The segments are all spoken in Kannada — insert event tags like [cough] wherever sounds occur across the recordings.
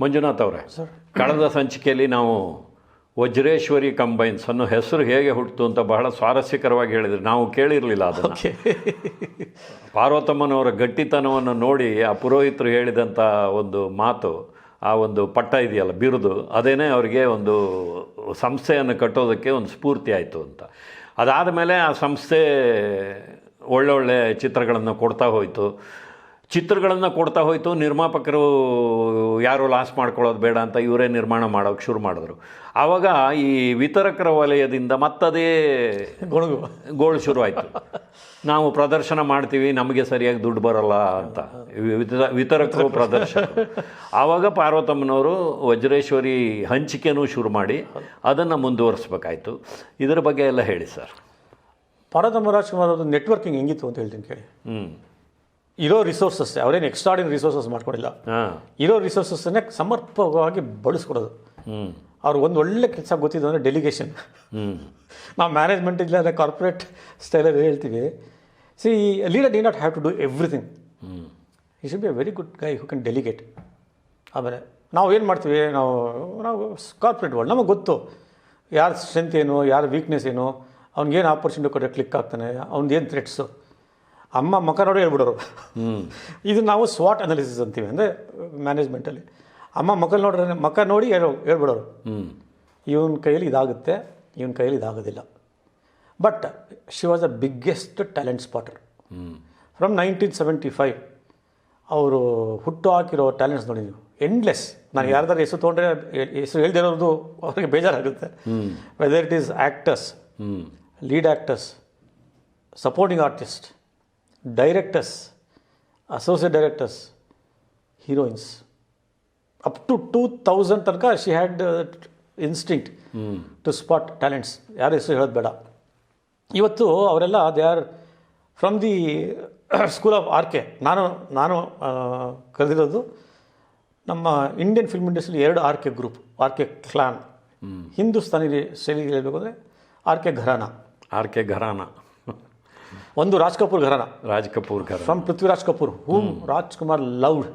ಮಂಜುನಾಥ್ ಅವರೇ ಕಳೆದ ಸಂಚಿಕೆಯಲ್ಲಿ ನಾವು ವಜ್ರೇಶ್ವರಿ ಕಂಬೈನ್ಸ್ ಅನ್ನೋ ಹೆಸರು ಹೇಗೆ ಹುಟ್ಟಿತು ಅಂತ ಬಹಳ ಸ್ವಾರಸ್ಯಕರವಾಗಿ ಹೇಳಿದ್ರು. ನಾವು ಕೇಳಿರಲಿಲ್ಲ ಅದು ಪಾರ್ವತಮ್ಮನವರ ಗಟ್ಟಿತನವನ್ನು ನೋಡಿ ಆ ಪುರೋಹಿತರು ಹೇಳಿದಂಥ ಒಂದು ಮಾತು ಆ ಒಂದು ಪಟ್ಟ ಇದೆಯಲ್ಲ ಬಿರುದು ಅದೇನೇ ಅವರಿಗೆ ಒಂದು ಸಂಸ್ಥೆಯನ್ನು ಕಟ್ಟೋದಕ್ಕೆ ಒಂದು ಸ್ಫೂರ್ತಿ ಆಯಿತು ಅಂತ. ಅದಾದ ಮೇಲೆ ಆ ಸಂಸ್ಥೆ ಒಳ್ಳೊಳ್ಳೆ ಚಿತ್ರಗಳನ್ನು ಕೊಡ್ತಾ ಹೋಯಿತು. ಚಿತ್ರಗಳನ್ನು ಕೊಡ್ತಾ ಹೋಯಿತು. ನಿರ್ಮಾಪಕರು ಯಾರು ಲಾಸ್ ಮಾಡ್ಕೊಳ್ಳೋದು ಬೇಡ ಅಂತ ಇವರೇ ನಿರ್ಮಾಣ ಮಾಡೋಕ್ಕೆ ಶುರು ಮಾಡಿದ್ರು. ಆವಾಗ ಈ ವಿತರಕರ ವಲಯದಿಂದ ಮತ್ತದೇ ಗೊಣಗು. ಗೋಳು ಶುರುವಾಯಿತು ನಾವು ಪ್ರದರ್ಶನ ಮಾಡ್ತೀವಿ ನಮಗೆ ಸರಿಯಾಗಿ ದುಡ್ಡು ಬರಲ್ಲ ಅಂತ. ವಿತ- ವಿತರಕರು ಪ್ರದರ್ಶನ ಆವಾಗ ಪಾರ್ವತಮ್ಮನವರು ವಜ್ರೇಶ್ವರಿ ಹಂಚಿಕೆನೂ ಶುರು ಮಾಡಿ ಅದನ್ನು ಮುಂದುವರಿಸ್ಬೇಕಾಯ್ತು. ಇದರ ಬಗ್ಗೆ ಎಲ್ಲ ಹೇಳಿ ಸರ್. ಪಾರ್ವತಮ್ಮ ರಾಜ್ಕುಮಾರ್ ಅವರು ನೆಟ್ವರ್ಕಿಂಗ್ ಹೆಂಗಿತ್ತು ಅಂತ ಹೇಳ್ತೀನಿ ಕೇಳಿ. ಹ್ಞೂ ಇರೋ ರಿಸೋರ್ಸಸ್ ಅವರೇನು ಎಕ್ಸ್ಟ್ರಾಡಿನ ರಿಸೋರ್ಸಸ್ ಮಾಡ್ಕೊಂಡಿಲ್ಲ. ಇರೋ ರಿಸೋರ್ಸಸ್ಸನ್ನೇ ಸಮರ್ಪಕವಾಗಿ ಬಳಸ್ಕೊಡೋದು. ಹ್ಞೂ ಅವ್ರು ಒಂದು ಒಳ್ಳೆ ಕೆಲಸ ಗೊತ್ತಿದ್ದು ಅಂದರೆ ಡೆಲಿಗೇಷನ್ ಹ್ಞೂ ನಾವು ಮ್ಯಾನೇಜ್ಮೆಂಟ್ ಇಲ್ಲ ಅಂದರೆ ಕಾರ್ಪೊರೇಟ್ ಸ್ಟೈಲಲ್ಲಿ ಹೇಳ್ತೀವಿ. See leader D not have to do everything he should be a very good guy who can delegate ಆಮೇಲೆ ನಾವು ಏನು ಮಾಡ್ತೀವಿ? ನಾವು ನಾವು ಕಾರ್ಪೊರೇಟ್ ವರ್ಲ್ಡ್ ನಮಗೆ ಗೊತ್ತು. ಯಾರ ಸ್ಟ್ರೆಂತ್ ಏನು ಯಾರ ವೀಕ್ನೆಸ್ ಏನು ಅವ್ನಿಗೇನು ಆಪರ್ಚುನಿಟಿ ಕೊಟ್ಟರೆ ಕ್ಲಿಕ್ ಆಗ್ತಾನೆ ಅವ್ನಿಗೇನು ಥ್ರೆಟ್ಸು ಅಮ್ಮ ಮಕ್ಕ ನೋಡಿ ಹೇಳ್ಬಿಡೋರು ಇದು ನಾವು ಸ್ವಾಟ್ ಅನಾಲಿಸಿಸ್ ಅಂತೀವಿ ಅಂದರೆ ಮ್ಯಾನೇಜ್ಮೆಂಟಲ್ಲಿ ಅಮ್ಮ ಮಕ್ಕಳು ನೋಡ್ರೆ ಮಕ್ಕ ನೋಡಿ ಹೇಳೋ ಹೇಳ್ಬಿಡೋರು. ಹ್ಞೂ ಇವನ ಕೈಯಲ್ಲಿ ಇದಾಗುತ್ತೆ ಇವನ ಕೈಯಲ್ಲಿ ಇದಾಗೋದಿಲ್ಲ. But she was the biggest talent spotter from nineteen seventy five ಅವರು ಹುಟ್ಟು ಹಾಕಿರೋ ಟ್ಯಾಲೆಂಟ್ಸ್ ನೋಡಿ ನೀವು. ಎಂಡ್ಲೆಸ್ ನಾನು ಯಾರ್ದಾರು ಹೆಸರು ತೊಗೊಂಡ್ರೆ ಹೆಸರು ಹೇಳ್ದಿರೋದು ಅವ್ರಿಗೆ ಬೇಜಾರಾಗುತ್ತೆ. Whether it is actors lead actors supporting artist directors associate directors heroines up to two thousand ತನಕ she had instinct to spot talents ಯಾರು ಹೆಸರು ಹೇಳೋದು ಬೇಡ. ಇವತ್ತು ಅವರೆಲ್ಲ they are from the school of R K ನಾನು ನಾನು ಕರೆದಿರೋದು ನಮ್ಮ ಇಂಡಿಯನ್ ಫಿಲ್ಮ್ ಇಂಡಸ್ಟ್ರಿಲಿ ಎರಡು R K group R K clan Hindustani ಶೈಲಿಗೆ ಹೇಳಬೇಕು ಅಂದರೆ R K gharana. R K gharana. ಒಂದು Raj Kapoor gharana. Raj Kapoor ಘರ from Prithviraj Kapoor whom. Rajkumar loved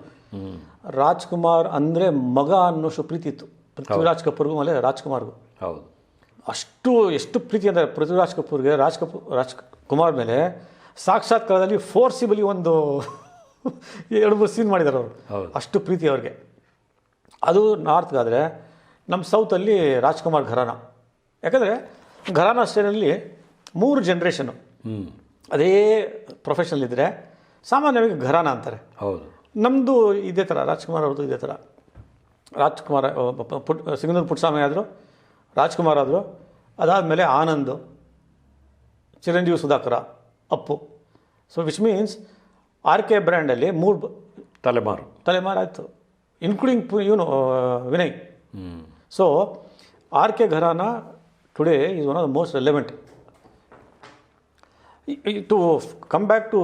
Rajkumar ಅಂದರೆ ಮಗ ಅನ್ನೋಷ್ಟು ಪ್ರೀತಿ ಇತ್ತು. ಪೃಥ್ವಿರಾಜ್ ಕಪೂರ್ಗೂ ಮೇಲೆ ರಾಜ್ಕುಮಾರ್ಗೂ. ಹೌದು. ಅಷ್ಟು ಎಷ್ಟು ಪ್ರೀತಿ ಅಂದರೆ ಪೃಥ್ವಿರಾಜ್ ಕಪೂರ್ಗೆ ರಾಜ್ ಕಪೂರ್ ರಾಜ್ ಕುಮಾರ್ ಮೇಲೆ ಸಾಕ್ಷಾತ್ಕಾರದಲ್ಲಿ ಫೋರ್ಸಿಬಲಿ ಒಂದು [laughs] ಎರಡು ಮೂರು ಸೀನ್ ಮಾಡಿದ್ದಾರೆ ಅವರು. ಅಷ್ಟು ಪ್ರೀತಿ ಅವ್ರಿಗೆ. ಅದು ನಾರ್ತ್ಗಾದರೆ ನಮ್ಮ ಸೌತಲ್ಲಿ ರಾಜ್ಕುಮಾರ್ ಘರಾನ. ಯಾಕಂದರೆ ಘರಾನ ಸ್ಟೇನಲ್ಲಿ ಮೂರು ಜನ್ರೇಷನು ಹ್ಞೂ ಅದೇ ಪ್ರೊಫೆಷನಲ್ ಇದ್ದರೆ ಸಾಮಾನ್ಯವಾಗಿ ಘರಾನ ಅಂತಾರೆ. ಹೌದು. ನಮ್ಮದು ಇದೇ ಥರ ರಾಜ್ಕುಮಾರ್ ಅವ್ರದ್ದು ಇದೇ ಥರ ರಾಜ್ಕುಮಾರ್ ಪುಟ್ ಸಿಂಗನೂರು ಪುಟ್ಟಸ್ವಾಮಿ ಆದರು ರಾಜ್ಕುಮಾರ್ ಆದರು ಅದಾದಮೇಲೆ Anand Chiranjeevi Sudhakar Appu. So which means R K ಬ್ರ್ಯಾಂಡಲ್ಲಿ ಮೂರು ತಲೆಮಾರು. ತಲೆಮಾರು ಆಯಿತು. ಇನ್ಕ್ಲೂಡಿಂಗ್ ಇವನು Vinay. So R K gharana today is one of the most relevant to come back to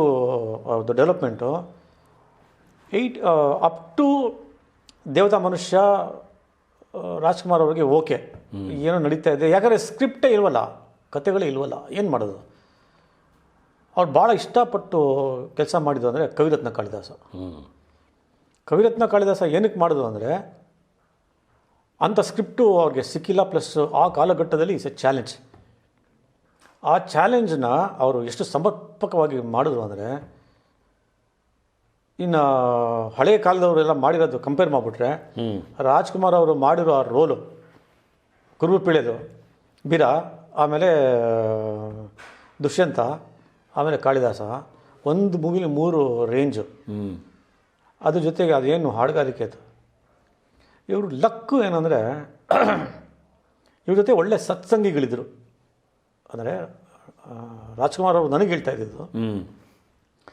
the development eight up to Devatha Manushya Rajkumar ಅವರಿಗೆ ಓಕೆ ಏನೋ ನಡೀತಾ ಇದೆ. ಯಾಕಂದರೆ ಸ್ಕ್ರಿಪ್ಟೇ ಇಲ್ವಲ್ಲ ಕತೆಗಳೇ ಇಲ್ವಲ್ಲ ಏನು ಮಾಡೋದು? ಅವ್ರು ಭಾಳ ಇಷ್ಟಪಟ್ಟು ಕೆಲಸ ಮಾಡಿದ್ದು ಅಂದರೆ ಕವಿರತ್ನ ಕಾಳಿದಾಸ. ಕವಿರತ್ನ ಕಾಳಿದಾಸ ಏನಕ್ಕೆ ಮಾಡೋದು ಅಂದರೆ ಅಂಥ ಸ್ಕ್ರಿಪ್ಟು ಅವ್ರಿಗೆ ಸಿಕ್ಕಿಲ್ಲ ಪ್ಲಸ್ ಆ ಕಾಲಘಟ್ಟದಲ್ಲಿ ಇಟ್ಸ್ ಎ ಚಾಲೆಂಜ್ ಆ ಚಾಲೆಂಜನ್ನ ಅವರು ಎಷ್ಟು ಸಮರ್ಪಕವಾಗಿ ಮಾಡಿದ್ರು ಅಂದರೆ ಇನ್ನು ಹಳೆಯ ಕಾಲದವರೆಲ್ಲ ಮಾಡಿರೋದು ಕಂಪೇರ್ ಮಾಡಿಬಿಟ್ರೆ ರಾಜ್ಕುಮಾರ್ ಅವರು ಮಾಡಿರೋ ಆ ರೋಲು ಕುರುಬು ಪಿಳೆದು ಬಿರ ಆಮೇಲೆ ದುಷ್ಯಂತ ಆಮೇಲೆ ಕಾಳಿದಾಸ ಒಂದು ಮೂವಿಲಿ ಮೂರು ರೇಂಜು. ಅದ್ರ ಜೊತೆಗೆ ಅದೇನು ಹಾಡುಗಾರಿಕೆ ಅದು. ಇವರು ಲಕ್ಕು ಏನಂದರೆ ಇವ್ರ ಜೊತೆ ಒಳ್ಳೆ ಸತ್ಸಂಗಿಗಳಿದ್ರು. ಅಂದರೆ ರಾಜ್ಕುಮಾರ್ ಅವರು ನನಗೆ ಹೇಳ್ತಾ ಇದ್ದಿದ್ದು. ಹ್ಞೂ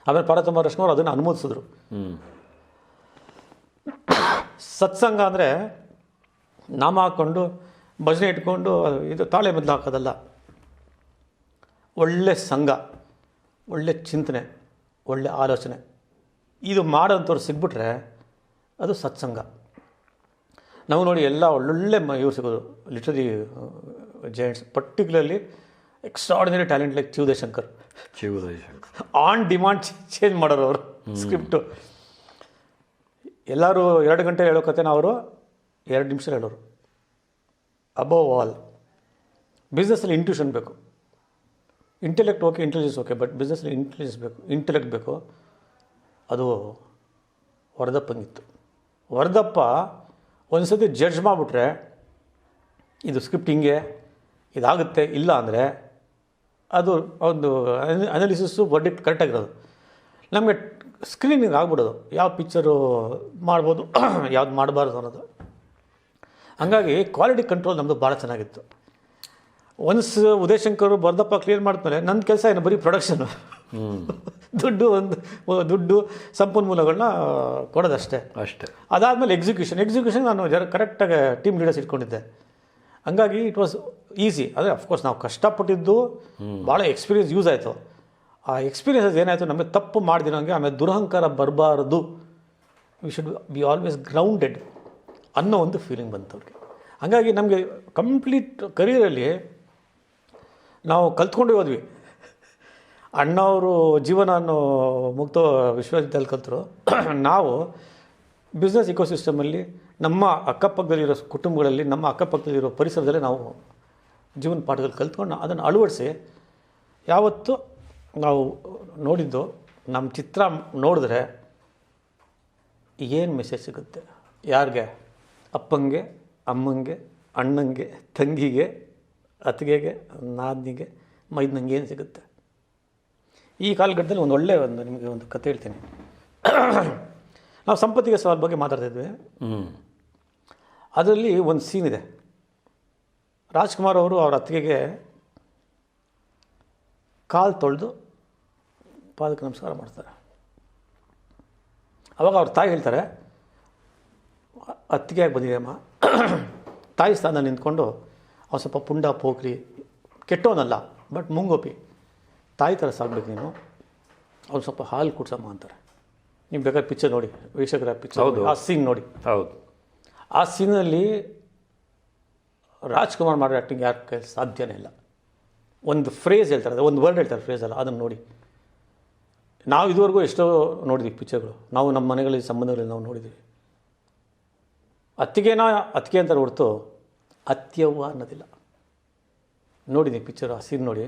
ಆಮೇಲೆ ಪಾರ್ವತಮ್ಮ ರಾಜ್ಕುಮಾರ್ ಅದನ್ನು ಅನುಮೋದಿಸಿದ್ರು. ಸತ್ಸಂಗ ಅಂದರೆ ನಾಮ ಹಾಕ್ಕೊಂಡು ಭಜನೆ ಇಟ್ಕೊಂಡು ಇದು ತಾಳೆ ಬದಲು ಹಾಕೋದಲ್ಲ. ಒಳ್ಳೆ ಸಂಘ ಒಳ್ಳೆ ಚಿಂತನೆ ಒಳ್ಳೆ ಆಲೋಚನೆ. ಇದು ಮಾಡೋಂಥವ್ರು ಸಿಗ್ಬಿಟ್ರೆ ಅದು ಸತ್ಸಂಗ. ನಾವು ನೋಡಿ ಎಲ್ಲ ಒಳ್ಳೊಳ್ಳೆ ಇವ್ರು ಸಿಗೋದು literary giants particularly extraordinary talent like Shivashankar Shankar on demand change ಮಾಡೋರು ಅವರು ಸ್ಕ್ರಿಪ್ಟು ಎಲ್ಲರೂ ಎರಡು ಗಂಟೆ ಹೇಳೋ ಕತೆನ ಅವರು ಎರಡು ನಿಮಿಷ ಹೇಳೋರು. ಅಬೌವ್ ಆಲ್ ಬಿಸ್ನೆಸ್ಸಲ್ಲಿ ಇಂಟ್ಯೂಷನ್ ಬೇಕು. Intellect okay intelligence okay but ಬಿಸ್ನೆಸ್ಸಲ್ಲಿ intelligence ಬೇಕು ಇಂಟೆಲೆಕ್ಟ್ ಬೇಕು. ಅದು ವರದಪ್ಪಂಗಿತ್ತು ವರದಪ್ಪ ಒಂದು ಸತಿ ಜಡ್ಜ್ ಮಾಡಿಬಿಟ್ರೆ ಇದು ಸ್ಕ್ರಿಪ್ಟ್ ಹಿಂಗೆ ಇದಾಗುತ್ತೆ ಇಲ್ಲ ಅಂದರೆ ಅದು ಒಂದು ಅನಾಲಿಸಿಸು ವರ್ಡಿಕ್ಟ್ ಕರೆಕ್ಟಾಗಿರೋದು ನಮಗೆ ಸ್ಕ್ರೀನಿಂಗ್ ಆಗ್ಬಿಡೋದು. ಯಾವ ಪಿಕ್ಚರು ಮಾಡ್ಬೋದು [clears throat] ಯಾವ್ದು ಮಾಡಬಾರ್ದು ಅನ್ನೋದು. ಹಂಗಾಗಿ ಕ್ವಾಲಿಟಿ ಕಂಟ್ರೋಲ್ ನಮ್ಮದು ಭಾಳ ಚೆನ್ನಾಗಿತ್ತು. ಒನ್ಸ್ ಉದಯಶಂಕರ್ ಬರ್ದಪ್ಪ ಕ್ಲಿಯರ್ ಮಾಡಿದ್ಮೇಲೆ ನನ್ನ ಕೆಲಸ ಏನು? ಬರೀ ಪ್ರೊಡಕ್ಷನು [laughs] ದುಡ್ಡು ಒಂದು ದುಡ್ಡು ಸಂಪನ್ಮೂಲಗಳನ್ನ ಕೊಡೋದಷ್ಟೇ. ಅಷ್ಟೇ. ಅದಾದಮೇಲೆ ಎಕ್ಸಿಕ್ಯೂಷನ್ ಎಕ್ಸಿಕ್ಯೂಷನ್ ನಾನು ಜರ ಕರೆಕ್ಟಾಗಿ ಟೀಮ್ ಲೀಡರ್ಸ್ ಇಟ್ಕೊಂಡಿದ್ದೆ. ಹಂಗಾಗಿ ಇಟ್ ವಾಸ್ ಈಸಿ ಅಂದರೆ ಅಫ್ಕೋರ್ಸ್ ನಾವು ಕಷ್ಟಪಟ್ಟಿದ್ದು ಭಾಳ ಎಕ್ಸ್ಪೀರಿಯನ್ಸ್ ಯೂಸ್ ಆಯಿತು. ಆ ಎಕ್ಸ್ಪೀರಿಯನ್ಸಸ್ ಏನಾಯಿತು? ನಮಗೆ ತಪ್ಪು ಮಾಡ್ದಿರೋಂಗೆ ಆಮೇಲೆ ದುರಹಂಕಾರ ಬರಬಾರ್ದು. We should be always grounded ಅನ್ನೋ ಒಂದು ಫೀಲಿಂಗ್ ಬಂತು ಅವ್ರಿಗೆ. ಹಂಗಾಗಿ ನಮಗೆ ಕಂಪ್ಲೀಟ್ ಕರಿಯರಲ್ಲಿ ನಾವು ಕಲ್ತ್ಕೊಂಡು ಹೋದ್ವಿ. ಅಣ್ಣವರು ಜೀವನ ಅನ್ನೋ ಮುಕ್ತ ವಿಶ್ವವಿದ್ಯಾಲಯ ಕಲ್ತರು. [clears throat] ನಾವು ಬಿಸ್ನೆಸ್ ಇಕೋಸಿಸ್ಟಮಲ್ಲಿ ನಮ್ಮ ಅಕ್ಕಪಕ್ಕದಲ್ಲಿರೋ ಕುಟುಂಬಗಳಲ್ಲಿ, ನಮ್ಮ ಅಕ್ಕಪಕ್ಕದಲ್ಲಿರೋ ಪರಿಸರದಲ್ಲೇ ನಾವು ಜೀವನ ಪಾಠದಲ್ಲಿ ಕಲ್ತ್ಕೊಂಡು ಅದನ್ನು ಅಳವಡಿಸಿ ಯಾವತ್ತು ನಾವು ನೋಡಿದ್ದು, ನಮ್ಮ ಚಿತ್ರ ನೋಡಿದ್ರೆ ಏನು ಮೆಸೇಜ್ ಸಿಗುತ್ತೆ? ಯಾರಿಗೆ? ಅಪ್ಪಂಗೆ, ಅಮ್ಮಂಗೆ, ಅಣ್ಣಂಗೆ, ತಂಗಿಗೆ, ಅತ್ತಿಗೆಗೆ, ನಾದಿನಿಗೆ, ಮೈದನಂಗೆ ಏನು ಸಿಗುತ್ತೆ? ಈ ಕಾಲಘಟ್ಟದಲ್ಲಿ ಒಂದು ಒಳ್ಳೆಯ ಒಂದು ನಿಮಗೆ ಒಂದು ಕತೆ ಹೇಳ್ತೀನಿ. ನಾವು ಸಂಪತ್ತಿಗೆ ಸವಾಲ್ ಬಗ್ಗೆ ಮಾತಾಡ್ತಿದ್ವಿ ಹ್ಞೂ ಅದರಲ್ಲಿ ಒಂದು ಸೀನ್ ಇದೆ. ರಾಜ್ಕುಮಾರ್ ಅವರು ಅವ್ರ ಅತ್ತಿಗೆಗೆ ಕಾಲು ತೊಳೆದು ಪಾದಕ್ಕೆ ನಮಸ್ಕಾರ ಮಾಡ್ತಾರೆ. ಅವಾಗ ಅವ್ರ ತಾಯಿ ಹೇಳ್ತಾರೆ ಅತ್ತಿಗೆಯಾಗಿ ಬಂದಿದೆಯಮ್ಮ ತಾಯಿ ಸ್ಥಾನ ನಿಂತ್ಕೊಂಡು ಅವ್ರು ಸ್ವಲ್ಪ ಪುಂಡ ಪೋಕ್ರಿ ಕೆಟ್ಟೋನಲ್ಲ ಬಟ್ ಮುಂಗೋಪಿ. ತಾಯಿ ಥರ ಸಾಕ್ಬೇಕು ನೀನು. ಅವ್ರು ಸ್ವಲ್ಪ ಹಾಲು ಕುಡ್ಸಮ್ಮ ಅಂತಾರೆ. ನೀವು ಬೇಕಾದ್ರೆ ಪಿಕ್ಚರ್ ನೋಡಿ ವೀಕ್ಷಕರ ಪಿಕ್ಚರ್ ಹೌದು. ಆ ಸೀನ್ ನೋಡಿ. ಹೌದು. ಆ ಸೀನಲ್ಲಿ ರಾಜ್ಕುಮಾರ್ ಮಾಡೋ ಆ್ಯಕ್ಟಿಂಗ್ ಯಾರ ಕೈ ಸಾಧ್ಯನೇ ಇಲ್ಲ. ಒಂದು ಫ್ರೇಸ್ ಹೇಳ್ತಾರೆ ಒಂದು ವರ್ಡ್ ಹೇಳ್ತಾರೆ ಫ್ರೇಸ್ ಅಲ್ಲ ಅದನ್ನು ನೋಡಿ. ನಾವು ಇದುವರೆಗೂ ಎಷ್ಟೋ ನೋಡಿದ್ವಿ ಪಿಕ್ಚರ್ಗಳು ನಾವು ನಮ್ಮ ಮನೆಗಳಲ್ಲಿ ಸಂಬಂಧಗಳಲ್ಲಿ ನಾವು ನೋಡಿದ್ದೀವಿ ಅತ್ತಿಗೆನ ಅತ್ತಿಗೆ ಅಂತ ಹೊರತು ಅತ್ಯವ್ವ ಅನ್ನೋದಿಲ್ಲ. ನೋಡಿದ್ದೀನಿ ಪಿಕ್ಚರ್ ಆ ಸೀನ್ ನೋಡಿ.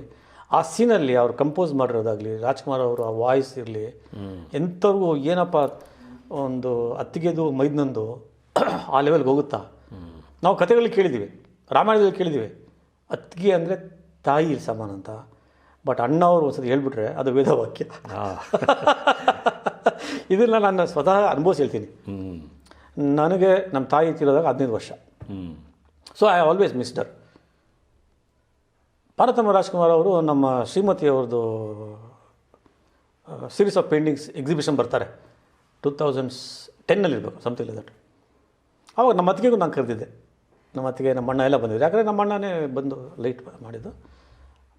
ಆ ಸೀನಲ್ಲಿ ಅವ್ರು ಕಂಪೋಸ್ ಮಾಡಿರೋದಾಗಲಿ ರಾಜ್ಕುಮಾರ್ ಅವರು ಆ ವಾಯ್ಸ್ ಇರಲಿ ಎಂಥವ್ರಿಗೂ ಏನಪ್ಪ ಒಂದು ಅತ್ತಿಗೆದು ಮೈದ್ನಂದು ಆ ಲೆವೆಲ್ಗೆ ಹೋಗುತ್ತಾ? ನಾವು ಕಥೆಗಳಲ್ಲಿ ಕೇಳಿದ್ದೀವಿ ರಾಮಾಯಣದಲ್ಲಿ ಕೇಳಿದ್ದೀವಿ. ಅತ್ತಿಗೆ ಅಂದರೆ ತಾಯಿ ಸಮಾನ ಅಂತ. ಬಟ್ ಅಣ್ಣ ಅವರು ಒಂದ್ಸತಿ ಹೇಳ್ಬಿಟ್ರೆ ಅದು ವೇದವಾಕ್ಯ ವಾಕ್ಯ. [laughs] ಇದನ್ನು ನಾನು ಸ್ವತಃ ಅನುಭವಿಸಿ ಹೇಳ್ತೀನಿ. ನನಗೆ ನಮ್ಮ ತಾಯಿ ತಿರೋದಾಗ ಹದಿನೈದು ವರ್ಷ. ಹ್ಞೂ so I always mister Bharathamma Rajkumar ಅವರು ನಮ್ಮ ಶ್ರೀಮತಿ ಅವ್ರದ್ದು ಸೀರೀಸ್ ಆಫ್ ಪೇಂಟಿಂಗ್ಸ್ ಎಕ್ಸಿಬಿಷನ್ ಬರ್ತಾರೆ. ಟೂ ತೌಸಂಡ್ಸ್ ಟೆನ್ನಲ್ಲಿ ಇರಬೇಕು ಸಮಥಿಂಗ್ ದಟ್ ಆವಾಗ ನಮ್ಮ ಅತ್ತಿಗೆಗೂ ನಾನು ಕರೆದಿದ್ದೆ. ನಮ್ಮ ಅತ್ತಿಗೆ ನಮ್ಮ ಅಣ್ಣ ಎಲ್ಲ ಬಂದಿದ್ದೆ ಯಾಕಂದರೆ ನಮ್ಮ ಅಣ್ಣನೇ ಬಂದು ಲೈಟ್ ಮಾಡಿದ್ದು.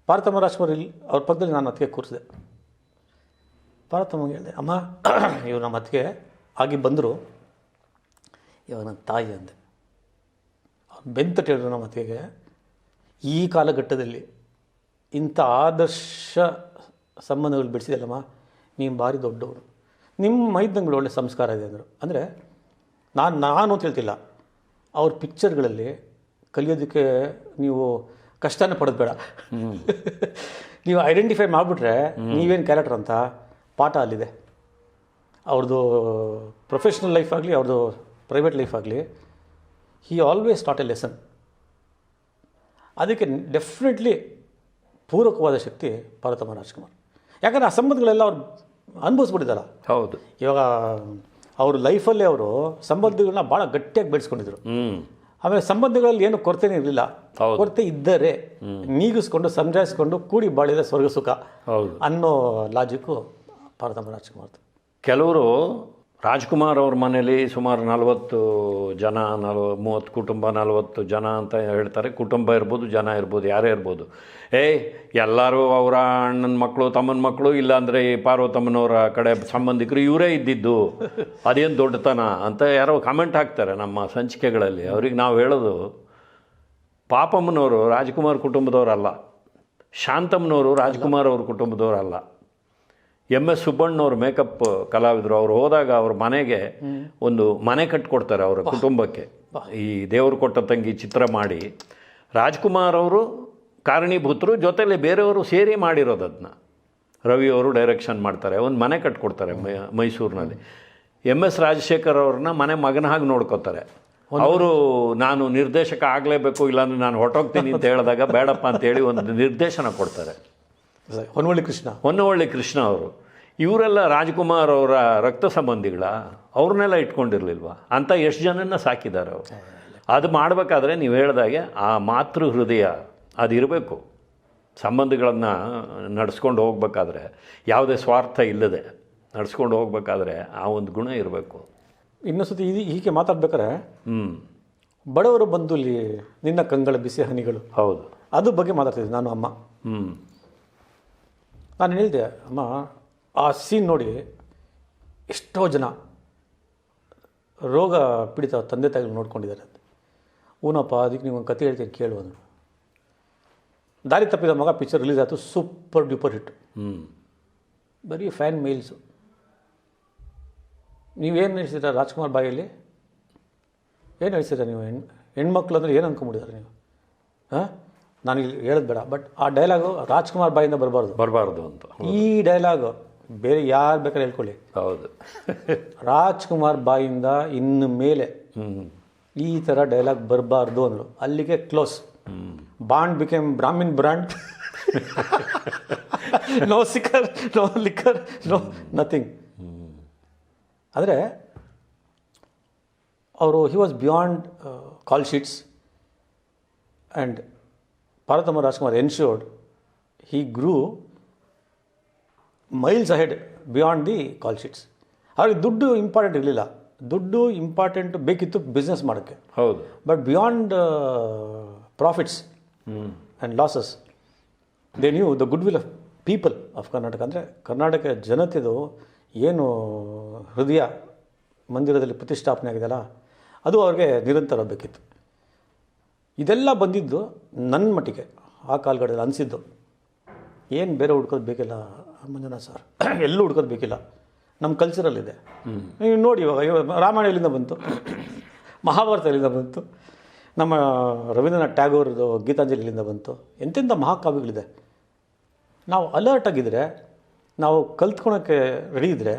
ಪಾರ್ವತಮ್ಮ ರಾಜ್ಕುಮಾರ್ ಇಲ್ಲಿ, ಅವ್ರ ಪಕ್ಕದಲ್ಲಿ ನಾನು ಅತ್ತಿಗೆ ಕೂರಿಸಿದೆ. ಪಾರ್ವತಮ್ಮಗೆ ಹೇಳಿದೆ, ಅಮ್ಮ, ಇವ್ರು ನಮ್ಮ ಅತ್ತಿಗೆ ಆಗಿ ಬಂದರು. ಇವಾಗ ನನ್ನ ತಾಯಿ ಅಂದೆ. ಅವ್ರು ಬೆಂತಟ್ಟು ಹೇಳಿದ್ರು ನಮ್ಮ ಅತ್ತಿಗೆಗೆ, ಈ ಕಾಲಘಟ್ಟದಲ್ಲಿ ಇಂಥ ಆದರ್ಶ ಸಂಬಂಧಗಳು ಬಿಡಿಸಿದಲ್ಲಮ್ಮ ನೀವು ಭಾರಿ ದೊಡ್ಡವರು ನಿಮ್ಮ ಮೈದಂಗಳು ಒಳ್ಳೆ ಸಂಸ್ಕಾರ ಇದೆ ಅಂದರು. ಅಂದರೆ ನಾನು ನಾನು ಅಂತ ಹೇಳ್ತಿಲ್ಲ. ಅವ್ರ ಪಿಕ್ಚರ್ಗಳಲ್ಲಿ ಕಲಿಯೋದಕ್ಕೆ ನೀವು ಕಷ್ಟನೇ ಪಡೋದು ಬೇಡ. ನೀವು ಐಡೆಂಟಿಫೈ ಮಾಡಿಬಿಟ್ರೆ ನೀವೇನು ಕ್ಯಾರೆಕ್ಟರ್ ಅಂತ ಪಾಠ ಅಲ್ಲಿದೆ. ಅವ್ರದ್ದು ಪ್ರೊಫೆಷ್ನಲ್ ಲೈಫ್ ಆಗಲಿ ಅವ್ರದ್ದು ಪ್ರೈವೇಟ್ ಲೈಫ್ ಆಗಲಿ he always not a lesson ಅದಕ್ಕೆ ಡೆಫಿನೆಟ್ಲಿ ಪೂರಕವಾದ ಶಕ್ತಿ ಪಾರ್ವತಮ್ಮ ರಾಜ್ಕುಮಾರ್ ಯಾಕಂದರೆ ಆ ಸಂಬಂಧಗಳೆಲ್ಲ ಅವ್ರು ಅನುಭವಿಸ್ಬಿಟ್ಟಿದ್ದಲ್ಲ ಹೌದು. ಇವಾಗ ಅವ್ರ ಲೈಫಲ್ಲಿ ಅವರು ಸಂಬಂಧಗಳನ್ನ ಭಾಳ ಗಟ್ಟಿಯಾಗಿ ಬೆಳೆಸ್ಕೊಂಡಿದ್ರು. ಆಮೇಲೆ ಸಂಬಂಧಗಳಲ್ಲಿ ಏನು ಕೊರತೆನೇ ಇರಲಿಲ್ಲ. ಕೊರತೆ ಇದ್ದರೆ ನೀಗಿಸ್ಕೊಂಡು ಸಂಜಾಯಿಸ್ಕೊಂಡು ಕೂಡಿ ಬಾಳಿದ ಸ್ವರ್ಗ ಸುಖ ಹೌದು. ಅನ್ನೋ ಲಾಜಿಕ್ಕು ಭಾರತಮ್ಮ ರಾಜ್ಕುಮಾರ್ ಕೆಲವರು ರಾಜ್ಕುಮಾರ್ ಅವ್ರ ಮನೇಲಿ ಸುಮಾರು ನಲವತ್ತು ಜನ, ನಲ್ವ, ಮೂವತ್ತು ಕುಟುಂಬ, ನಲವತ್ತು ಜನ ಅಂತ ಹೇಳ್ತಾರೆ. ಕುಟುಂಬ ಇರ್ಬೋದು, ಜನ ಇರ್ಬೋದು, ಯಾರೇ ಇರ್ಬೋದು. ಏಯ್ ಎಲ್ಲರೂ ಅವರ ಅಣ್ಣನ ಮಕ್ಕಳು ತಮ್ಮನ ಮಕ್ಕಳು ಇಲ್ಲಾಂದರೆ ಈ ಪಾರ್ವತಮ್ಮನವರ ಕಡೆ ಸಂಬಂಧಿಕರು ಇವರೇ ಇದ್ದಿದ್ದು. ಅದೇನು ದೊಡ್ಡತನ ಅಂತ ಯಾರೋ ಕಮೆಂಟ್ ಹಾಕ್ತಾರೆ ನಮ್ಮ ಸಂಚಿಕೆಗಳಲ್ಲಿ. ಅವ್ರಿಗೆ ನಾವು ಹೇಳೋದು, ಪಾಪಮ್ಮನವರು ರಾಜ್ಕುಮಾರ್ ಕುಟುಂಬದವರಲ್ಲ, ಶಾಂತಮ್ಮನವರು ರಾಜ್ಕುಮಾರ್ ಅವ್ರ ಕುಟುಂಬದವರಲ್ಲ. ಎಂ ಎಸ್ ಸುಬ್ಬಣ್ಣವ್ರ ಮೇಕಪ್ ಕಲಾವಿದರು ಅವ್ರು ಹೋದಾಗ ಅವ್ರ ಮನೆಗೆ ಒಂದು ಮನೆ ಕಟ್ಕೊಡ್ತಾರೆ ಅವರ ಕುಟುಂಬಕ್ಕೆ. ಈ ದೇವರು ಕೊಟ್ಟ ತಂಗಿ ಚಿತ್ರ ಮಾಡಿ ರಾಜ್ಕುಮಾರ್ ಅವರು ಕಾರಣೀಭೂತರು ಜೊತೆಲಿ ಬೇರೆಯವರು ಸೇರಿ ಮಾಡಿರೋದು ಅದನ್ನ ರವಿ ಅವರು ಡೈರೆಕ್ಷನ್ ಮಾಡ್ತಾರೆ ಒಂದು ಮನೆ ಕಟ್ಕೊಡ್ತಾರೆ ಮೈ- ಮೈಸೂರಿನಲ್ಲಿ. ಎಂ ಎಸ್ ರಾಜಶೇಖರ್ ಅವ್ರನ್ನ ಮನೆ ಮಗನ ಹಾಗೆ ನೋಡ್ಕೋತಾರೆ. ಅವರು ನಾನು ನಿರ್ದೇಶಕ ಆಗಲೇಬೇಕು ಇಲ್ಲಾಂದ್ರೆ ನಾನು ಹೊಟ್ಟೋಗ್ತೀನಿ ಅಂತ ಹೇಳಿದಾಗ ಬೇಡಪ್ಪ ಅಂತೇಳಿ ಒಂದು ನಿರ್ದೇಶನ ಕೊಡ್ತಾರೆ. ಹೊನ್ನವಳ್ಳಿ ಕೃಷ್ಣ. ಹೊನ್ನವಳ್ಳಿ ಕೃಷ್ಣ ಅವರು. ಇವರೆಲ್ಲ ರಾಜ್ಕುಮಾರ್ ಅವರ ರಕ್ತ ಸಂಬಂಧಿಗಳ ಅವ್ರನ್ನೆಲ್ಲ ಇಟ್ಕೊಂಡಿರಲಿಲ್ವ? ಅಂತ ಎಷ್ಟು ಜನನ್ನ ಸಾಕಿದ್ದಾರೆ ಅವರು. ಅದು ಮಾಡಬೇಕಾದ್ರೆ ನೀವು ಹೇಳ್ದಾಗೆ ಆ ಮಾತೃ ಹೃದಯ ಅದಿರಬೇಕು ಸಂಬಂಧಗಳನ್ನು ನಡೆಸ್ಕೊಂಡು ಹೋಗ್ಬೇಕಾದ್ರೆ ಯಾವುದೇ ಸ್ವಾರ್ಥ ಇಲ್ಲದೆ ನಡೆಸ್ಕೊಂಡು ಹೋಗ್ಬೇಕಾದ್ರೆ ಆ ಒಂದು ಗುಣ ಇರಬೇಕು. ಇನ್ನೊಂದು ಸತಿ ಇದು ಹೀಗೆ ಮಾತಾಡ್ಬೇಕಾರೆ ಹ್ಞೂ ಬಡವರು ಬಂದು ಇಲ್ಲಿ ನಿನ್ನ ಕಂಗಳ ಬಿಸಿ ಹನಿಗಳು. ಹೌದು. ಅದು ಬಗ್ಗೆ ಮಾತಾಡ್ತಿದ್ದೆ ನಾನು ಅಮ್ಮ. ಹ್ಞೂ ನಾನು ಹೇಳಿದೆ ಅಮ್ಮ ಆ ಸೀನ್ ನೋಡಿ ಎಷ್ಟೋ ಜನ ರೋಗ ಪೀಡಿತ ತಂದೆ ತಾಯಿಗಳು ನೋಡ್ಕೊಂಡಿದ್ದಾರೆ ಅಂತ. ಊನಪ್ಪ ಅದಕ್ಕೆ ನೀವು ಒಂದು ಕತೆ ಹೇಳ್ತೀನಿ ಕೇಳು ಅಂದರು. ದಾರಿ ತಪ್ಪಿದ ಮಗ ಪಿಕ್ಚರ್ ರಿಲೀಸ್ ಆಯಿತು ಸೂಪರ್ ಡ್ಯೂಪರ್ ಹಿಟ್ ಹ್ಞೂ ಬರೀ ಫ್ಯಾನ್ ಮೇಲ್ಸು ನೀವೇನು ಹೇಳ್ತೀರಾ ರಾಜ್ಕುಮಾರ್ ಬಾಯಲ್ಲಿ? ಏನು ಹೇಳ್ತೀರಾ ನೀವು? ಹೆಣ್ ಹೆಣ್ಮಕ್ಳು ಅಂದರೆ ಏನು ಅಂದ್ಕೊಂಬಿಟ್ಟಿದ್ದಾರೆ ನೀವು? ಹಾಂ? ನಾನು ಇಲ್ಲಿ ಹೇಳೋದು ಬೇಡ ಬಟ್ ಆ ಡೈಲಾಗು ರಾಜ್ಕುಮಾರ್ ಬಾಯಿಂದ ಬರಬಾರ್ದು. ಬರಬಾರ್ದು ಅಂತ. ಈ ಡೈಲಾಗು ಬೇರೆ ಯಾರು ಬೇಕಾದ್ರೆ ಹೇಳ್ಕೊಳ್ಳಿ. ಹೌದು. ರಾಜ್ಕುಮಾರ್ ಬಾಯಿಂದ ಇನ್ನು ಮೇಲೆ ಈ ಥರ ಡೈಲಾಗ್ ಬರಬಾರ್ದು ಅಂದರು. ಅಲ್ಲಿಗೆ close bond became Brahmin brand no cigar no liquor no nothing ಆದರೆ ಅವರು he was beyond call sheets and Parvathamma Rajkumar ensured he grew miles ahead beyond the call sheets ಅವ್ರಿಗೆ ದುಡ್ಡು ಇಂಪಾರ್ಟೆಂಟ್ ಇರಲಿಲ್ಲ. ದುಡ್ಡು ಇಂಪಾರ್ಟೆಂಟ್ ಬೇಕಿತ್ತು ಬಿಸ್ನೆಸ್ ಮಾಡೋಕ್ಕೆ. ಹೌದು. But beyond profits and losses they knew the goodwill of people of Karnataka ಅಂದರೆ ಕರ್ನಾಟಕ ಜನತೆದು ಏನು ಹೃದಯ ಮಂದಿರದಲ್ಲಿ ಪ್ರತಿಷ್ಠಾಪನೆ ಆಗಿದೆಯಲ್ಲ ಅದು ಅವ್ರಿಗೆ ನಿರಂತರ ಬೇಕಿತ್ತು. ಇದೆಲ್ಲ ಬಂದಿದ್ದು ನನ್ನ ಮಟ್ಟಿಗೆ ಆ ಕಾಲ್ಗಡೆಯಲ್ಲಿ ಅನಿಸಿದ್ದು. ಏನು ಬೇರೆ ಹುಡ್ಕೋದು ಬೇಕಿಲ್ಲ ಮಂಜುನಾಥ್ ಸರ್ ಎಲ್ಲೂ ಹುಡ್ಕೋದು ಬೇಕಿಲ್ಲ. ನಮ್ಮ ಕಲ್ಚರಲ್ಲಿದೆ ನೀವು ನೋಡಿ ಇವಾಗ ಇವಾಗ ರಾಮಾಯಣ ಎಲ್ಲಿಂದ ಬಂತು. ಮಹಾಭಾರತ ಎಲ್ಲಿಂದ ಬಂತು. ನಮ್ಮ ರವೀಂದ್ರನಾಥ್ ಟ್ಯಾಗೋರ್ದು ಗೀತಾಂಜಲಿಯಿಂದ ಬಂತು. ಎಂತೆಂಥ ಮಹಾಕಾವ್ಯಗಳಿದೆ. ನಾವು ಅಲರ್ಟ್ ಆಗಿದ್ದರೆ ನಾವು ಕಲ್ತ್ಕೊಳಕ್ಕೆ ರೆಡಿ ಇದ್ದರೆ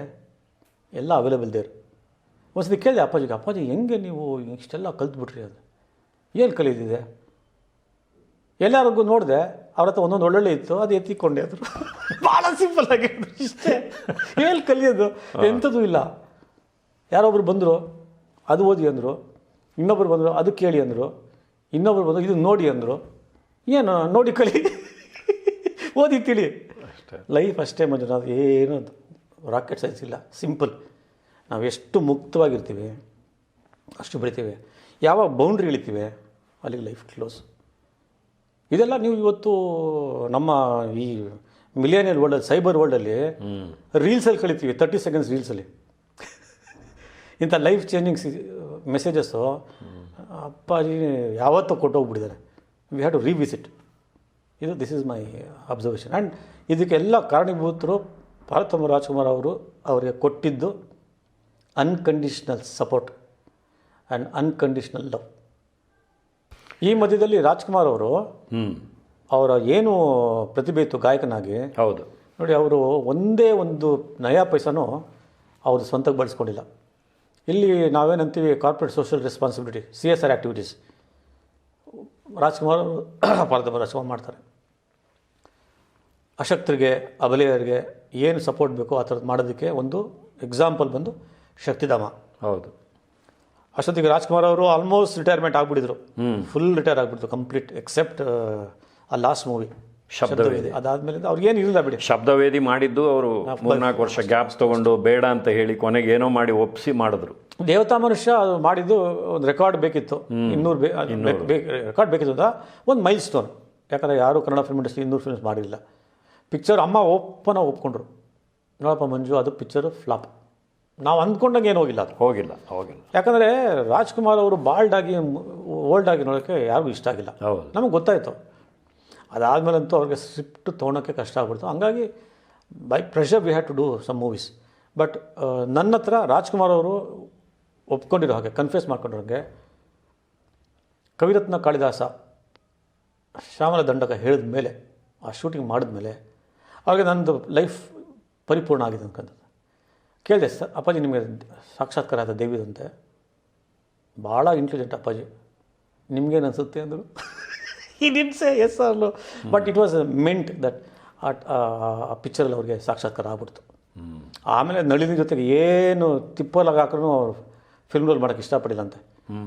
ಎಲ್ಲ ಅವೈಲೇಬಲ್ ದೇರ್ ಒಂದ್ಸತಿ ಕೇಳಿದೆ ಅಪ್ಪಾಜಿಗೆ ಅಪ್ಪಾಜಿ ಹೆಂಗೆ ನೀವು ಇಷ್ಟೆಲ್ಲ ಕಲ್ತ್ಬಿಟ್ರಿ ಅದು ಏನು ಕಲಿದಿದೆ ಎಲ್ಲರಿಗೂ ನೋಡಿದೆ ಅವ್ರ ಹತ್ರ ಒಂದೊಂದು ಒಳ್ಳೊಳ್ಳೆ ಇತ್ತು ಅದು ಎತ್ತಿಕೊಂಡೆ ಅದ್ರು. ಭಾಳ ಸಿಂಪಲ್ ಆಗಿ ಇಷ್ಟೇ. ಹೇಳಿ ಕಲಿಯೋದು? ಎಂಥದ್ದು ಇಲ್ಲ. ಯಾರೊಬ್ರು ಬಂದರು ಅದು ಓದಿ ಅಂದರು ಇನ್ನೊಬ್ರು ಬಂದರು ಅದು ಕೇಳಿ ಅಂದರು ಇನ್ನೊಬ್ರು ಬಂದರು ಇದು ನೋಡಿ ಅಂದರು. ಏನು ನೋಡಿ ಕಲಿ. ಓದಿ ತಿಳಿ. ಲೈಫ್ ಅಷ್ಟೇ ಮಂಜುನಾಥ್ ಏನು ರಾಕೆಟ್ ಸೈನ್ಸ್ ಇಲ್ಲ. ಸಿಂಪಲ್ ನಾವು ಎಷ್ಟು ಮುಕ್ತವಾಗಿರ್ತೀವಿ ಅಷ್ಟು ಬೆಳಿತೀವಿ. ಯಾವ ಬೌಂಡ್ರಿ ಇಳಿತೀವಿ ಅಲ್ಲಿಗೆ ಲೈಫ್ ಕ್ಲೋಸ್ ಇದೆಲ್ಲ ನೀವು ಇವತ್ತು ನಮ್ಮ ಈ ಮಿಲಿಯನಿಯಲ್ ವರ್ಲ್ಡಲ್ಲಿ ಸೈಬರ್ ವರ್ಲ್ಡಲ್ಲಿ ರೀಲ್ಸಲ್ಲಿ ಕಳಿತೀವಿ ತರ್ಟಿ ಸೆಕೆಂಡ್ಸ್ ರೀಲ್ಸಲ್ಲಿ ಇಂಥ ಲೈಫ್ ಚೇಂಜಿಂಗ್ ಮೆಸೇಜಸ್ಸು ಅಪ್ಪಾಜಿ ಯಾವತ್ತೂ ಕೊಟ್ಟೋಗ್ಬಿಟ್ಟಿದ್ದಾರೆ ವಿ ಹ್ಯಾವ್ ಟು ರಿವಿಸಿಟ್ ಇದು this is my observation and ಇದಕ್ಕೆಲ್ಲ ಕಾರಣೀಭೂತರು ಭಾರತಮ್ಮ ರಾಜ್ಕುಮಾರ್ ಅವರು ಅವರಿಗೆ ಕೊಟ್ಟಿದ್ದು unconditional support and unconditional love ಈ ಮಧ್ಯದಲ್ಲಿ ರಾಜ್ಕುಮಾರ್ ಅವರು ಹ್ಞೂ ಅವರ ಏನು ಪ್ರತಿಭೆ ಇತ್ತು ಗಾಯಕನಾಗಿ ಹೌದು. ನೋಡಿ ಅವರು ಒಂದೇ ಒಂದು ನಯಾ ಪೈಸನೂ ಅವರು ಸ್ವಂತಕ್ಕೆ ಬಳಸ್ಕೊಂಡಿಲ್ಲ. ಇಲ್ಲಿ ನಾವೇನಂತೀವಿ corporate social responsibility C S R activities Rajkumar ಅವರು ಪಾರ್ವತಮ್ಮ ರಾಜ್ಕುಮಾರ್ ಮಾಡ್ತಾರೆ. ಅಶಕ್ತರಿಗೆ ಅಬಲೆಯರಿಗೆ ಏನು ಸಪೋರ್ಟ್ ಬೇಕೋ ಆ ಥರದ್ದು ಮಾಡೋದಕ್ಕೆ ಒಂದು ಎಕ್ಸಾಂಪಲ್ ಬಂದು ಶಕ್ತಿಧಾಮ. ಹೌದು. ಅಷ್ಟೊತ್ತಿಗೆ ರಾಜ್ಕುಮಾರ್ ಅವರು ಆಲ್ಮೋಸ್ಟ್ ರಿಟೈರ್ಮೆಂಟ್ ಆಗಿಬಿಟ್ಟಿದ್ರು. ಫುಲ್ ರಿಟೈರ್ ಆಗಿಬಿಡ್ತು ಕಂಪ್ಲೀಟ್ ಎಕ್ಸೆಪ್ಟ್ ಆ ಲಾಸ್ಟ್ ಮೂವಿ ಶಬ್ದವೇದಿ. ಅದಾದಮೇಲೆ ಅವ್ರಿಗೇನು ಇರಲಿಲ್ಲ ಬಿಡಿ. ಶಬ್ದವೇದಿ ಮಾಡಿದ್ದು ಅವರು ಮೂರ್ನಾಲ್ಕು ವರ್ಷ ಗ್ಯಾಪ್ಸ್ ತಗೊಂಡು ಬೇಡ ಅಂತ ಹೇಳಿ ಕೊನೆಗೆ ಏನೋ ಮಾಡಿ ಒಪ್ಪಿಸಿ ಮಾಡಿದ್ರು. ದೇವತಾ ಮನುಷ್ಯ ಅದು ಮಾಡಿದ್ದು ಒಂದು ರೆಕಾರ್ಡ್ ಬೇಕಿತ್ತು. ಇನ್ನೂರು ರೆಕಾರ್ಡ್ ಬೇಕಿತ್ತು ಅಂತ. ಒಂದು ಮೈಲ್ ಸ್ಟೋನ್ ಯಾಕಂದರೆ ಯಾರು ಕನ್ನಡ ಫಿಲ್ಮ್ ಇಂಡಸ್ಟ್ರಿ ಇನ್ನೂರು ಫಿಲ್ಮ್ಸ್ ಮಾಡಿಲ್ಲ ಪಿಕ್ಚರ್ ಅಮ್ಮ ಓಪನ್ ಒಪ್ಕೊಂಡ್ರು. ನೋಡಪ್ಪ ಮಂಜು ಅದು ಪಿಕ್ಚರು ಫ್ಲಾಪ್ ನಾವು ಅಂದ್ಕೊಂಡಂಗೆ ಏನು ಹೋಗಿಲ್ಲ ಅದು. ಹೋಗಿಲ್ಲ ಹೋಗಿಲ್ಲ. ಯಾಕಂದರೆ ರಾಜ್ಕುಮಾರ್ ಅವರು ಬಾಲ್ಡ್ ಆಗಿ ಓಲ್ಡ್ ಆಗಿ ನೋಡೋಕ್ಕೆ ಯಾರಿಗೂ ಇಷ್ಟ ಆಗಿಲ್ಲ. ನಮಗೆ ಗೊತ್ತಾಯಿತು. ಅದಾದಮೇಲಂತೂ ಅವ್ರಿಗೆ ಸ್ಕ್ರಿಪ್ಟ್ ತೊಗೊಳೋಕ್ಕೆ ಕಷ್ಟ ಆಗ್ಬಿಡ್ತು. ಹಂಗಾಗಿ by pressure we had to do some movies. But ನನ್ನ ಹತ್ರ ರಾಜ್ಕುಮಾರ್ ಅವರು ಒಪ್ಕೊಂಡಿರೋ ಹಾಗೆ, ಕನ್ಫ್ಯೂಸ್ ಮಾಡ್ಕೊಂಡಿರೋ ಹಾಗೆ, ಕವಿರತ್ನ ಕಾಳಿದಾಸ ಶ್ಯಾಮಲ ದಂಡಕ ಹೇಳಿದ ಮೇಲೆ, ಆ ಶೂಟಿಂಗ್ ಮಾಡಿದ್ಮೇಲೆ ಅವಾಗ ನನ್ನದು ಲೈಫ್ ಪರಿಪೂರ್ಣ ಆಗಿದೆ ಅಂತ ಕೇಳಿದೆ ಸರ್ ಅಪ್ಪಾಜಿ ನಿಮಗೆ ಸಾಕ್ಷಾತ್ಕಾರ ಆದ ದೇವಿದಂತೆ ಭಾಳ ಇಂಟೆಲಿಜೆಂಟ್ ಅಪ್ಪಾಜಿ. ನಿಮಗೇನು ಅನಿಸುತ್ತೆ ಅಂದರು? [laughs] He say yes no but it was meant that ಆ ಪಿಕ್ಚರಲ್ಲಿ ಅವ್ರಿಗೆ ಸಾಕ್ಷಾತ್ಕಾರ ಆಗ್ಬಿಡ್ತು. ಆಮೇಲೆ ನಳಿನಿ ಜೊತೆಗೆ ಏನು ತಿಪ್ಪಲಾಗಿ ಹಾಕ್ರೂ ಅವರು ಫಿಲ್ಮ್ ರೋಲ್ ಮಾಡೋಕ್ಕೆ ಇಷ್ಟಪಡಿಲ್ಲ ಅಂತೆ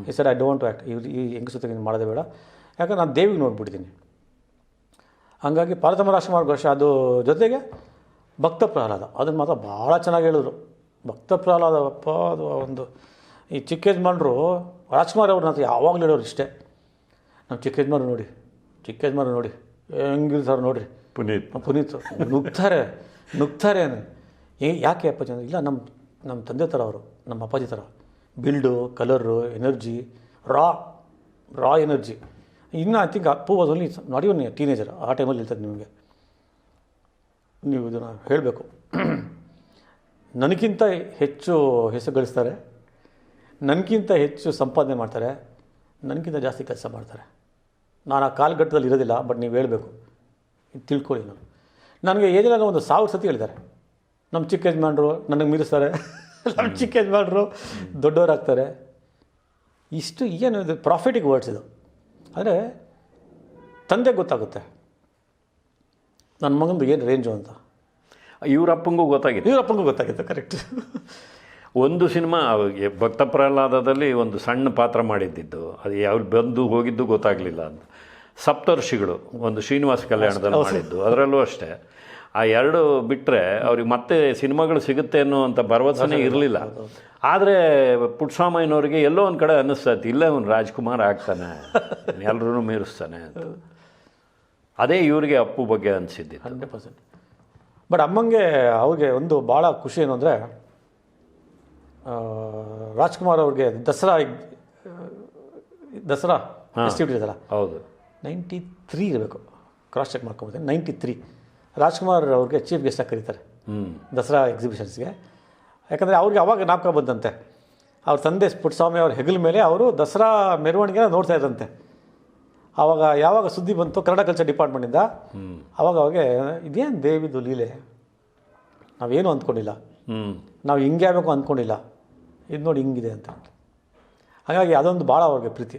ಈ ಸರ್ ಐ ಡೋಂಟ್ ಆ್ಯಕ್ಟ್ ಇವ್ರು ಈ ಹೆಂಗ್ ಜೊತೆಗೆ ನೀನು ಮಾಡೋದೇ ಬೇಡ. ಯಾಕಂದ್ರೆ ನಾನು ದೇವಿಗೆ ನೋಡ್ಬಿಡ್ತೀನಿ. ಹಂಗಾಗಿ ಪಾರ್ವತಮ್ಮ ರಾಜಕುಮಾರ್ ಘೋಷ, ಅದು ಜೊತೆಗೆ ಭಕ್ತ ಪ್ರಹ್ಲಾದ. ಅದನ್ನು ಮಾತ್ರ ಭಾಳ ಚೆನ್ನಾಗಿ ಹೇಳಿದ್ರು. ಭಕ್ತ ಪ್ರಹ್ಲಾದ ಅಪ್ಪ ಅದು ಒಂದು ಈ ಚಿಕ್ಕ ಯಜಮಾನ್ರು, ರಾಜ್ಕುಮಾರ್ ಅವ್ರನ್ನ ಯಾವಾಗಲೂ ಹೇಳೋರು ಇಷ್ಟೇ. ನಮ್ಮ ಚಿಕ್ಕ ಯಜಮಾನ್ರು ನೋಡಿ. ಚಿಕ್ಕ ಯಜಮಾನ ನೋಡಿ ಸರ್ ನೋಡಿರಿ. ಪುನೀತ್. ಪುನೀತ್ ನುಗ್ತಾರೆ ನುಗ್ತಾರೆ ಏ ಯಾಕೆ ಅಪ್ಪಾಜಿ ಅಂದ್ರೆ ಇಲ್ಲ ನಮ್ಮ ನಮ್ಮ ತಂದೆ ಥರ ಅವರು ನಮ್ಮ ಅಪ್ಪಾಜಿ ಥರ ಬಿಲ್ಡು ಕಲರು ಎನರ್ಜಿ ರಾ ರಾ ಎನರ್ಜಿ. ಇನ್ನು I think Appu was only not even teenager ಆ ಟೈಮಲ್ಲಿ ಇರ್ತದೆ ನಿಮಗೆ. ನೀವು ಇದನ್ನು ಹೇಳಬೇಕು. ನನಗಿಂತ ಹೆಚ್ಚು ಹೆಸರು ಗಳಿಸ್ತಾರೆ ನನಗಿಂತ ಹೆಚ್ಚು ಸಂಪಾದನೆ ಮಾಡ್ತಾರೆ ನನಗಿಂತ ಜಾಸ್ತಿ ಕೆಲಸ ಮಾಡ್ತಾರೆ. ನಾನು ಆ ಕಾಲಘಟ್ಟದಲ್ಲಿ ಇರೋದಿಲ್ಲ ಬಟ್ ನೀವು ಹೇಳಬೇಕು. ತಿಳ್ಕೊಳ್ಳಿ ನಾನು. ನನಗೆ ಏನಿಲ್ಲ ಒಂದು ಸಾವಿರ ಸತಿ ಹೇಳಿದ್ದಾರೆ. ನಮ್ಮ ಚಿಕ್ಕ ಯಜಮಾನ್ರು ನನಗೆ ಮೀರಿಸ್ತಾರೆ. [laughs] ನಮ್ಮ ಚಿಕ್ಕ ಯಜಮಾನ್ರು ದೊಡ್ಡವರಾಗ್ತಾರೆ. ಇಷ್ಟು ಏನು ಇದು ಪ್ರಾಫಿಟಿಗೆ ವರ್ಡ್ಸ್ ಇದು. ಆದರೆ ತಂದೆ ಗೊತ್ತಾಗುತ್ತೆ. ನನ್ನ ಮಗನದು ಏನು ರೇಂಜು ಅಂತ. ಇವ್ರ ಅಪ್ಪಂಗೂ ಗೊತ್ತಾಗಿತ್ತು ಇವರಪ್ಪಂಗೂ ಗೊತ್ತಾಗಿತ್ತು ಕರೆಕ್ಟ್ [laughs] ಒಂದು ಸಿನಿಮಾ ಭಕ್ತ ಪ್ರಹ್ಲಾದದಲ್ಲಿ ಒಂದು ಸಣ್ಣ ಪಾತ್ರ ಮಾಡಿದ್ದಿದ್ದು ಅದು ಯಾವ ಬಂದು ಹೋಗಿದ್ದು ಗೊತ್ತಾಗಲಿಲ್ಲ ಅಂತ. ಸಪ್ತರ್ಷಿಗಳು ಒಂದು ಶ್ರೀನಿವಾಸ ಕಲ್ಯಾಣದಲ್ಲಿ ಮಾಡಿದ್ದು. ಅದರಲ್ಲೂ ಅಷ್ಟೇ. ಆ ಎರಡು ಬಿಟ್ಟರೆ ಅವ್ರಿಗೆ ಮತ್ತೆ ಸಿನಿಮಾಗಳು ಸಿಗುತ್ತೆ ಅನ್ನೋವಂಥ ಭರವಸೆನೇ ಇರಲಿಲ್ಲ. ಆದರೆ ಪುಟ್ಟಸ್ವಾಮಯ್ಯನವ್ರಿಗೆ ಎಲ್ಲೋ ಒಂದು ಕಡೆ ಅನ್ನಿಸ್ತೈತಿ. ಇಲ್ಲೇ ಅವ್ನು ರಾಜ್ಕುಮಾರ್ ಆಗ್ತಾನೆ. [laughs] ಎಲ್ಲರೂ ಮೀರಿಸ್ತಾನೆ ಅಂತ. ಅದೇ ಇವರಿಗೆ ಅಪ್ಪು ಬಗ್ಗೆ ಅನಿಸಿದ್ದು ಹಂಡ್ರೆಡ್ ಪರ್ಸೆಂಟ್. ಬಟ್ ಅಮ್ಮಂಗೆ ಅವ್ರಿಗೆ ಒಂದು ಭಾಳ ಖುಷಿ ಏನು ಅಂದರೆ ರಾಜ್ಕುಮಾರ್ ಅವ್ರಿಗೆ ದಸರಾ ದಸರಾ ಹೌದು. ನೈಂಟಿ ತ್ರೀ ಇರಬೇಕು. ಕ್ರಾಸ್ ಚೆಕ್ ಮಾಡ್ಕೊಬೋದು. Ninety three. ರಾಜ್ಕುಮಾರ್ ಅವ್ರಿಗೆ ಚೀಫ್ ಗೆಸ್ಟಾಗಿ ಕರೀತಾರೆ. ಹ್ಞೂ ದಸರಾ ಎಕ್ಸಿಬಿಷನ್ಸ್ಗೆ ಯಾಕಂದರೆ ಅವ್ರಿಗೆ ಅವಾಗ ನಾಪಕ ಬಂದಂತೆ. ಅವ್ರ ತಂದೆ ಪುಟ್ಟಸ್ವಾಮಿ ಅವ್ರ ಹೆಗಲ ಮೇಲೆ ಅವರು ದಸರಾ ಮೆರವಣಿಗೆನ ನೋಡ್ತಾ ಇದ್ದಂತೆ ಆವಾಗ ಯಾವಾಗ ಸುದ್ದಿ ಬಂತು ಕನ್ನಡ ಕಲ್ಚರ್ ಡಿಪಾರ್ಟ್ಮೆಂಟಿಂದ ಅವಾಗ ಅವಾಗೆ ಇದೇನು ದೇವಿದು ಲೀಲೆ? ನಾವೇನು ಅಂದ್ಕೊಂಡಿಲ್ಲ. ಹ್ಞೂ ನಾವು ಹಿಂಗೆ ಆಗಬೇಕು ಅಂದ್ಕೊಂಡಿಲ್ಲ. ಇದು ನೋಡಿ ಹಿಂಗಿದೆ ಅಂತ ಹಾಗಾಗಿ ಅದೊಂದು ಭಾಳ ಅವ್ರಿಗೆ ಪ್ರೀತಿ.